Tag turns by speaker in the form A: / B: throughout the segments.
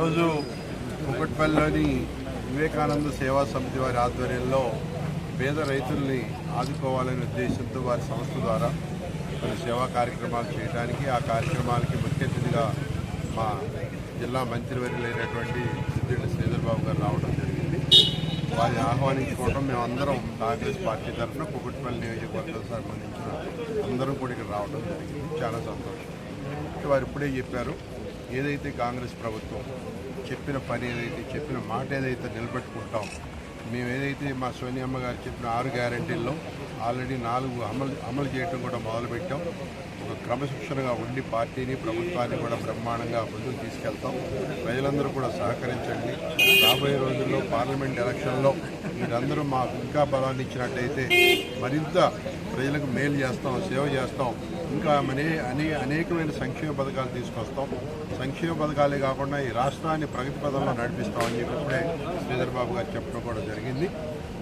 A: ఈరోజు కుకట్పల్లిలోని వివేకానంద సేవా సమితి వారి ఆధ్వర్యంలో పేద రైతుల్ని ఆదుకోవాలనే ఉద్దేశంతో వారి సంస్థ ద్వారా కొన్ని సేవా కార్యక్రమాలు చేయడానికి ఆ కార్యక్రమాలకి ముఖ్య అతిథిగా మా జిల్లా మంత్రివర్యులైనటువంటి సిద్దిళ్ళ శ్రీధర్బాబు గారు రావడం జరిగింది. వారిని ఆహ్వానించుకోవడం మేమందరం కాంగ్రెస్ పార్టీ తరఫున కుకట్పల్లి నియోజకవర్గం సంబంధించిన అందరం కూడా ఇక్కడ రావడం జరిగింది. చాలా సంతోషం. వారు ఇప్పుడే చెప్పారు ఏదైతే కాంగ్రెస్ ప్రభుత్వం చెప్పిన పని ఏదైతే చెప్పిన మాట ఏదైతే నిలబెట్టుకుంటాం మేము ఏదైతే మా సోనియమ్మ గారు చెప్పిన ఆరు గ్యారంటీల్లో ఆల్రెడీ నాలుగు అమలు అమలు చేయడం కూడా మొదలుపెట్టాం. ఒక క్రమశిక్షణగా ఉండి పార్టీని ప్రభుత్వాన్ని కూడా బ్రహ్మాండంగా ముందుకు తీసుకెళ్తాం. ప్రజలందరూ కూడా సహకరించండి. రాబోయే రోజుల్లో పార్లమెంట్ ఎలక్షన్లో మీరందరూ మాకు ఇంకా బలాన్ని ఇచ్చినట్టయితే మరింత ప్రజలకు మేలు చేస్తాం సేవ చేస్తాం. ఇంకా అనే అనే అనేకమైన సంక్షేమ పథకాలు తీసుకొస్తాం. సంక్షేమ పథకాలే కాకుండా ఈ రాష్ట్రాన్ని ప్రగతి పదంలో నడిపిస్తామని చెప్పి ఇప్పుడే శ్రీధర్బాబు గారు చెప్పడం కూడా జరిగింది.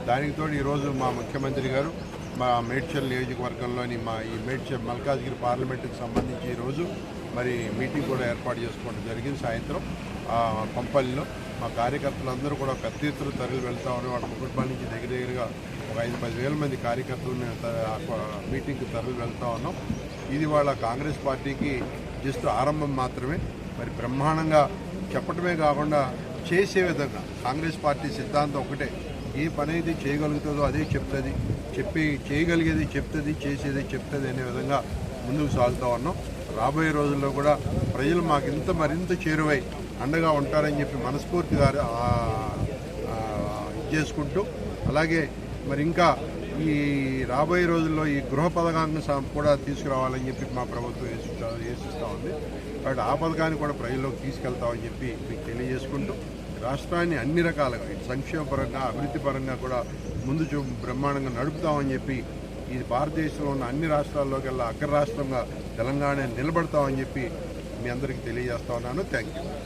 A: దానికి తోడు ఈరోజు మా ముఖ్యమంత్రి గారు మా మేడ్చల్ నియోజకవర్గంలోని మా ఈ మేడ్చల్ మల్కాజ్గిరి పార్లమెంటుకి సంబంధించి ఈరోజు మరి మీటింగ్ కూడా ఏర్పాటు చేసుకోవడం జరిగింది సాయంత్రం ఆ, పంపల్లిలో. మా కార్యకర్తలందరూ కూడా పెద్ద ఎత్తున తరలి వెళ్తా ఉన్నారు. వాళ్ళ కుటుంబాల నుంచి దగ్గర దగ్గరగా ఒక ఐదు పది వేల మంది కార్యకర్తలు మీటింగ్కి తరలి వెళ్తా ఉన్నాం. ఇది వాళ్ళ కాంగ్రెస్ పార్టీకి జస్ట్ ఆరంభం మాత్రమే. మరి బ్రహ్మాండంగా చెప్పటమే కాకుండా చేసే విధంగా కాంగ్రెస్ పార్టీ సిద్ధాంతం ఒకటే. ఏ పని అయితే చేయగలుగుతుందో అదే చెప్తుంది. చెప్పి చేయగలిగేది చెప్తుంది చేసేది చెప్తుంది అనే విధంగా ముందుకు సాగుతూ ఉన్నాం. రాబోయే రోజుల్లో కూడా ప్రజలు మాకు ఇంత మరింత చేరువై అండగా ఉంటారని చెప్పి మనస్ఫూర్తిగా ఇది చేసుకుంటూ అలాగే మరి ఇంకా ఈ రాబోయే రోజుల్లో ఈ గృహ పథకాన్ని కూడా తీసుకురావాలని చెప్పి మా ప్రభుత్వం వేసుకుంటా ఉంది. కాబట్టి ఆ పథకాన్ని కూడా ప్రజల్లోకి తీసుకెళ్తామని చెప్పి మీకు తెలియజేసుకుంటూ రాష్ట్రాన్ని అన్ని రకాలుగా ఇటు సంక్షేమ పరంగా అభివృద్ధి పరంగా కూడా ముందు చూ బ్రహ్మాండంగా నడుపుతామని చెప్పి ఇది భారతదేశంలో ఉన్న అన్ని రాష్ట్రాల్లోకెల్లా అగ్ర రాష్ట్రంగా తెలంగాణ నిలబడతామని చెప్పి మీ అందరికీ తెలియజేస్తా ఉన్నాను. Thank you